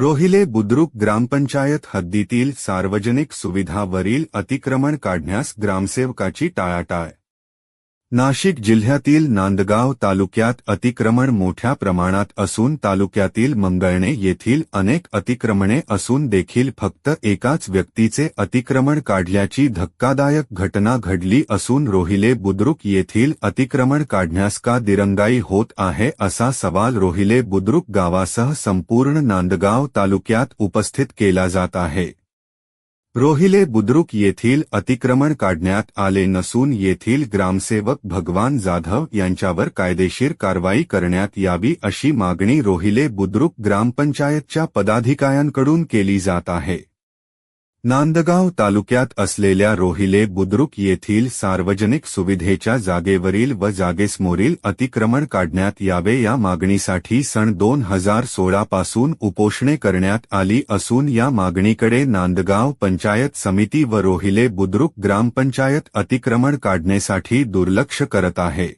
रोहिले बुद्रुक ग्रामपंचायत हद्दीतील सार्वजनिक सुविधावरील अतिक्रमण काढण्यास ग्रामसेवकाची टाळाटाळ. नाशिक जिल्ह्यातील नांदगाव तालुक्यात अतिक्रमण मोठ्या प्रमाणात असून तालुक्यातील मंगळणे येथील अनेक अतिक्रमणे असून देखील फक्त एकाच व्यक्तीचे अतिक्रमण काढल्याची धक्कादायक घटना घडली असून रोहिले बुद्रुक येथील अतिक्रमण काढण्यास का दिरंगाई होत आहे असा सवाल रोहिले बुद्रुक गावासह संपूर्ण नांदगाव तालुक्यात उपस्थित केला जात आहे. रोहिले बुद्रुक येथील अतिक्रमण काढण्यात आले नसून येथील ग्रामसेवक भगवान जाधव यांच्यावर कायदेशीर कारवाई करण्यात यावी अशी मागणी रोहिले बुद्रुक ग्रामपंचायतच्या पदाधिकाऱ्यांकडून केली जात आहे. नांदगाव तालुक्यात असलेल्या रोहिले बुद्रुक येथील सार्वजनिक सुविधेच्या जागेवरील व जागेसमोरील अतिक्रमण काढण्यात यावे या मागणीसाठी सन दोन हजार सोळा पासून उपोषणे करण्यात आली असून या मागणीकडे नांदगाव पंचायत समिती व रोहिले बुद्रुक ग्रामपंचायत अतिक्रमण काढण्यासाठी दुर्लक्ष करत आहे.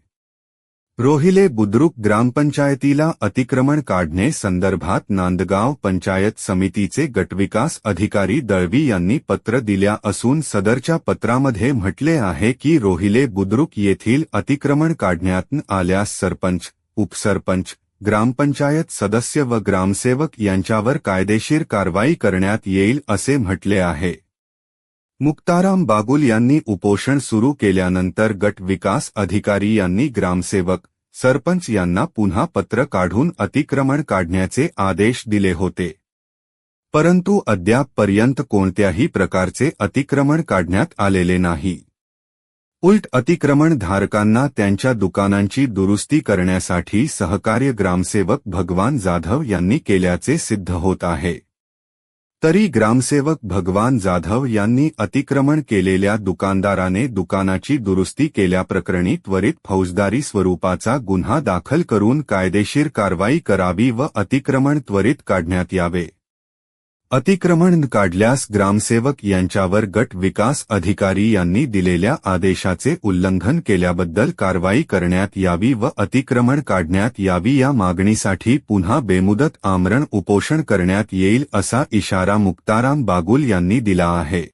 रोहिले बुद्रुक ग्रामपंचायतीला अतिक्रमण काढणे संदर्भात नांदगाव पंचायत समितीचे गटविकास अधिकारी दळवी यांनी पत्र दिल्या असून सदरच्या पत्रामध्ये म्हटले आहे की रोहिले बुद्रुक येथील अतिक्रमण काढण्यात आल्यास सरपंच उपसरपंच ग्रामपंचायत सदस्य व ग्रामसेवक यांच्यावर कायदेशीर कारवाई करण्यात येईल असे म्हटले आहे. मुक्ताराम बागुल यांनी उपोषण सुरू केल्यानंतर गट विकास अधिकारी यांनी ग्रामसेवक सरपंच यांना पुन्हा पत्र काढून अतिक्रमण काढण्याचे आदेश दिले होते. परंतु अद्यापपर्यंत कोणत्याही प्रकारचे अतिक्रमण काढण्यात आलेले नाही. उलट अतिक्रमण धारकांना त्यांच्या दुकानांची दुरुस्ती करण्यासाठी सहकार्य ग्रामसेवक भगवान जाधव यांनी केल्याचे सिद्ध होत आहे. तरी ग्रामसेवक भगवान जाधव यांनी अतिक्रमण केलेल्या दुकानदाराने दुकानाची दुरुस्ती केल्याप्रकरणी त्वरित फौजदारी स्वरूपाचा गुन्हा दाखल करून कायदेशीर कारवाई करावी व अतिक्रमण त्वरित काढण्यात यावे. अतिक्रमण काढल्यास ग्रामसेवक यांच्यावर गट विकास अधिकारी यांनी दिलेल्या आदेशाचे उल्लंघन केल्याबद्दल कारवाई करण्यात यावी व अतिक्रमण काढण्यात यावी या मागणीसाठी पुन्हा बेमुदत आमरण उपोषण करण्यात येईल असा इशारा मुक्ताराम बागुल यांनी दिला आहे.